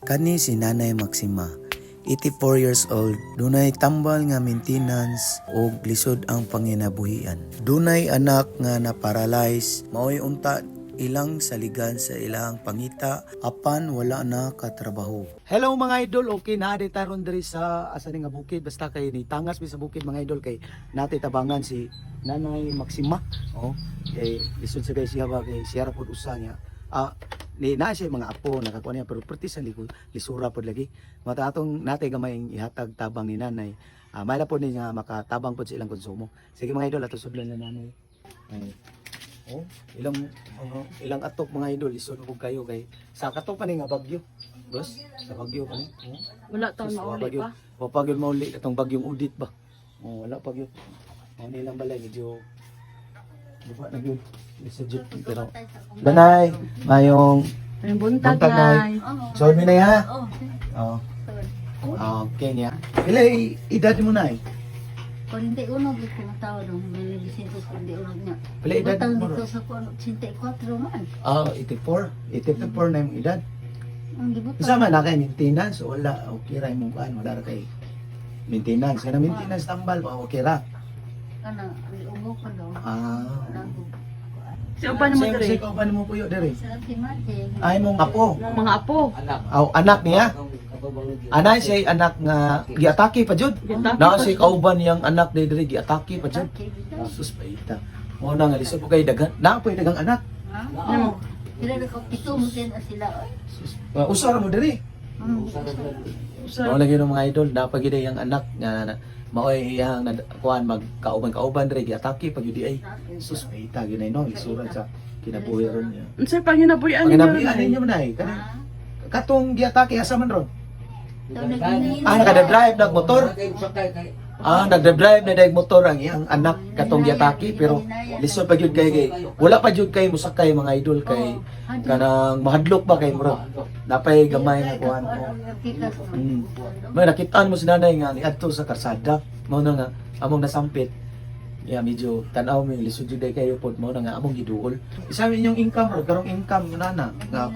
Kani si Nanay Maxima, 84 years old, dunay tambal nga maintenance ug lisod ang panginabuhian. Dunay anak nga na-paralyze, maoy unta ilang saligan sa ilang pangita apan wala na katrabaho. Hello mga idol, okay na di taron diri sa asa nga bukid basta kay ni tangas mi sa bukid mga idol kay natay tabangan si Nanay Maxima. Oh, kay lisod sa kay siya ba kay siya ra pud usa niya. Ah, ni na siya mga apo nakakuha niya pero perti sa likod lisura pod lagi. Mata atong natay gamay ihatag tabang ni nanay. Ah may po niya makatabang pod sa ilang konsumo. Sige mga idol ato sudlan na nanay. Ay. Oh ilang oh, ilang atok mga idol lisod po kayo kay sa katok pa ni nga bagyo. Boss sa bagyo pa ni. Oh. Wala taon Sus, na wala uli bagyo. pa. o pag yun mauli itong bagyong udit ba? Oh wala pag yun oh nilang balay medyo buka na yun lisod yun pero Danay, mayong Yung buntag Buntag, na. So, mi na ha? Oh, Oh. Okay niya. Ila i- edad mo na eh. Kundi uno di ko tawag dong, may Vicente kundi uno niya. Pala edad Batang mo dito sa kuno 84 man. Ah, 84. 84 na yung edad. Ang gibutang. Kasama na kay maintenance. Wala, okay ra yung kan. Wala ra kay maintenance. Kana maintenance tambal ba? Okay ra. Kana ubo ko dong. Ah. Si upan mo Sige, diri. sige, paano mo puyo si Mate. Ay mong apo. Mga apo. Aw, anak niya. Anay siya anak nga giatake pa jud. Giatake Na pa si jud. kauban yang anak diri giatake pa jud. Sus paita. Mo na nga lisod kay dagan. Na pa dagang anak. Ano? Sila na pito mo din na sila. oy. Uh, usar mo diri. Hmm. Mao lagi ng mga idol, dapat gid yang anak nga maoy iyang na kuan magkauban kauban diri giatake pag yudi ay sus paita ginay no isura sa kinabuhi ron niya. Unsay panginabuyan Ang ninyo? inabihan ninyo man ay kanang katong giatake asa man ron. Ah nakada-drive nag motor. Ah nagda-drive na dag motor ang iyang anak katong giatake pero lisod pa gyud kay kay wala pa gyud kay musakay mga idol kay kanang mahadlok ba kay murag napay gamay nga kuan. Mm. May nakitaan mo si nanay nga ni adto sa karsada. Mao na nga among nasampit. Ya medyo tanaw mi lisod jud kayo pod mao na nga among giduol. Isa inyong income ro karong income nana nga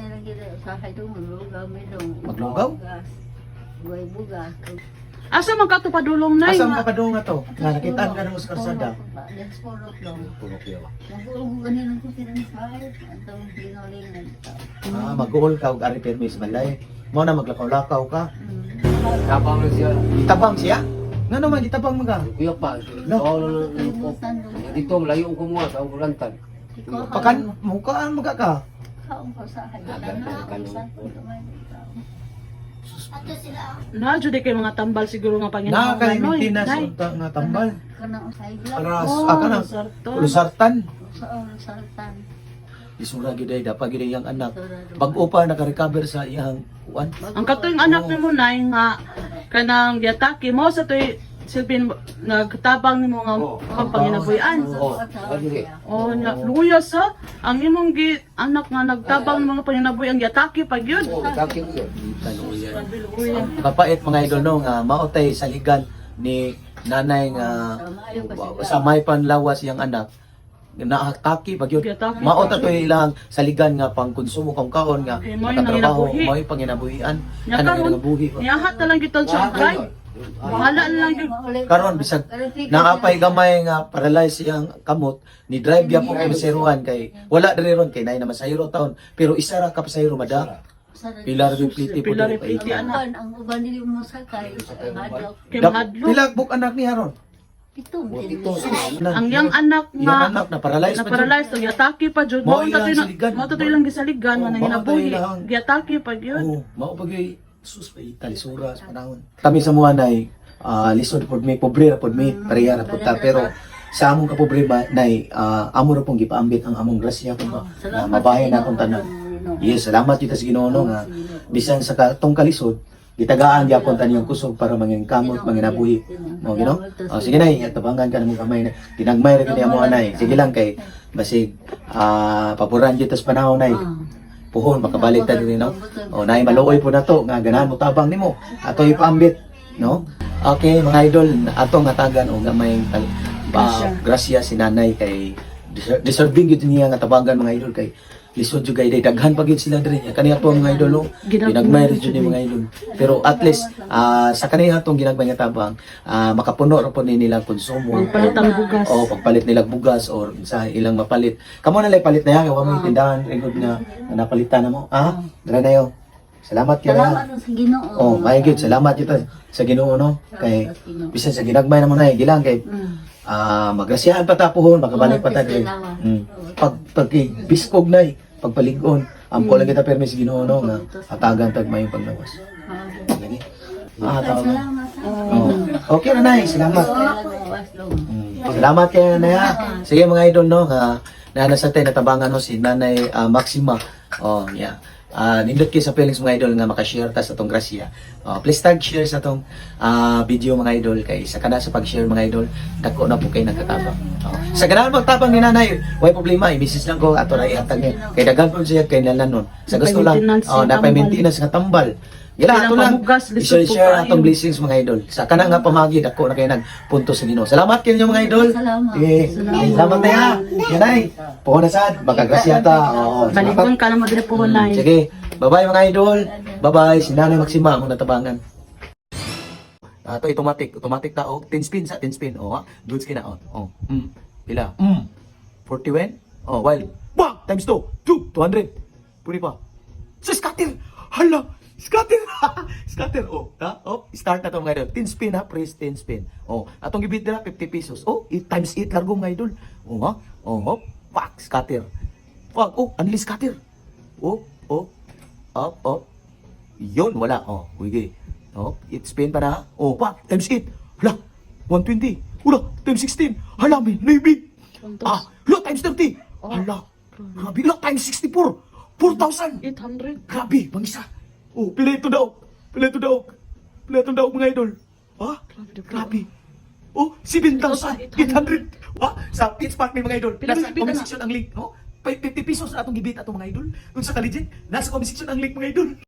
Maglugaw? Buhay bugas. Asa man ka to padulong nay? asa ka padung nga to? Nga nakitaan ka mo sa karsada. Let's follow lang. Pulok yawa. Nagulong ko ganyan ang sa ay. Antong ginolingan. Ah magguol ka og ari permis balay. Mao na maglakaw-lakaw ka. Tapang na siya. Gitabang siya? Nga naman gitabang mga. Kuya pa. No. Dito, malayo ko mo sa Ulantan. Ikaw, Pakan mukaan mga ka. Kaong ko sa hagdan na. Naman ikaw. Na jud kay mga tambal siguro nga Na panginabuyan. kay unta nga tambal. Kanang sa igla. Aras, Oh, ah, sarto. Lusartan. Saltan. Isura gid ay dapat gid iyang anak. Bag-o pa naka-recover sa iyang kuan. Ang katoy anak nimo nay nga kanang giatake mo sa toy silpin nagtabang nimo nga ang panginabuyan. Oo. Adili. Oh, nya luya sa ang imong gi anak nga nagtabang nimo nga panginabuyan giatake pag yun. Oo, takip yun. Luya. Kapait mga idol no nga maotay sa ligan ni nanay nga sa may panlawas iyang anak naatake pag yun Giatake. maota to ilang saligan nga pang konsumo kang kaon nga Eh, mo'y makatrabaho nanginabuhi. mo'y panginabuhian Nya kanang karon nangabuhi niyahat na lang giton siya drive. Bahala na lang yun. karon bisag naapay gamay nga paralyze iyang kamot ni drive ya po kay kay wala diri ron kay nay na masayro taon pero isa ra ka pasayro mada pilar yung pliti po Pilar diri pa anak. Ang uban dili mo sakay. Hadlaw. Kay mahadlok. Pila buk anak niya ron? Pito. Ang yang anak nga anak na paralyzed na pa dyan. paralyzed to giatake pa jud mo ta saligan. mo ta ilang gisaligan nga Oh, nanginabuhi ta ilang- giatake pa yun Oo, mao pag sus sa panahon. Kami sa mga nay ah, lisod pod may pobre ra pod may pareha ra pod ta pero sa among kapobre ba nay ah, amo ra pong gipaambit ang among grasya kun ba na mabahay na akong tanan. Yes, salamat kita sa Ginoo no, nga bisan sa katong kalisod gitagaan gyapon ta niyang kusog para mangin kamot manginabuhi. Mo gino? Oh, sige nay, tabangan ka nimo kamay na. Tinagmay ra kini amo anay. Sige lang kay basig ah paboran jud tas panahon nay. Puhon makabalik ta diri no. O nay maluoy po na to nga ganahan mo tabang nimo. Ato ipaambit, no? Okay, mga idol, ato nga tagan o gamay Grasya. uh, grasya si nanay kay deser- deserving gyud niya nga tabangan mga idol kay lisod jud kay day daghan pa gyud sila diri. Kaniya to mga idol, oh. Ginagmay rin ni mga idol. Pero at least ah, sa kaniya tong ginagmay nga tabang, ah, makapuno ra po ni nilang konsumo. Magpalit ang bugas. O pagpalit nila bugas or sa ilang mapalit. Kamo na lang palit na yan, wa mo tindahan record nga na napalitan na mo. Ah, dira na yo. Salamat kay Salamat sa Ginoo. Oh, may good. Salamat kita sa Ginoo no. Kay bisan sa ginagmay naman ay gilang kay Mm. Ah magrasihan pa tapuhon, makabalik pa ta kay. Mm. Pag pag biskog nay, pagpalig-on, ampo lang kita permis Ginoo no nga atagan tag may paglawas. Gani. Ah, tawag. Oh. Okay na nay, salamat. Mm. Salamat kay Nanay. Sige mga idol no, nga nana sa tayo natabangan no si Nanay ah, Maxima. Oh, yeah. Ah, nindot kay sa feelings mga idol nga maka-share ta sa tong grasya. Oh, please tag share sa tong ah, video mga idol kay sa kana sa pag-share mga idol dako na po kay nagkatabang. Oh. Sa ganahan magtabang ni Nanay, way problema, i-message lang ko ato ra ihatag niya. Kay daghan po siya kay nalan nun. Sa gusto lang, oh, napay maintenance nga tambal. Gila ato lang. I-share atong blessings mga idol. Sa kana nga pamagi dako na kay nagpunto sa Ginoo. Salamat kayo mga idol. Salamat. Eh, salamat na ya. Yan ay. Puho na sad. Magagrasya ta. Oo. Balikon ka na diri po na. Sige. Bye-bye mga idol. Bye-bye. Si Nanay Maxima mo natabangan. Ato automatic, automatic ta og 10 spin sa 10 spin. Oh? Goods kina oh. Oh. Mm. Pila? Mm. 41? Oh, while. Bah, times 2. 2, 200. Puri pa. Sa scatter. Hala, scatter. scatter. Oh, ha? Oh, start na to mga idol. 10 spin ha, press 10 spin. Oh, atong gibit dira 50 pesos. Oh, 8 times 8 largo mga idol. Oh, ha? Oh, oh. Pak, scatter. Pak, oh, anli scatter. Oh, oh. Up, up. Yun, wala. Oh, wigi. Oh, it spin pa na. Oh, pa, times 8. Hala, 120. Hala, times 16. Hala, may navy. Ah, hala, times 30. Hala, grabe. Hala, times 64. 4,000. 800. Grabe, mangisa. Oh, pila ito daw. Pila ito daw. Pila ito daw, mga idol. Ha? Grabe. Oh, 7,800. Ah, sa Pitch Park may mga idol. Pila sa comment section ang link. Oh, 50 pesos na atong gibit atong mga idol. Kung sa Kalijin, nasa comment section ang link mga idol.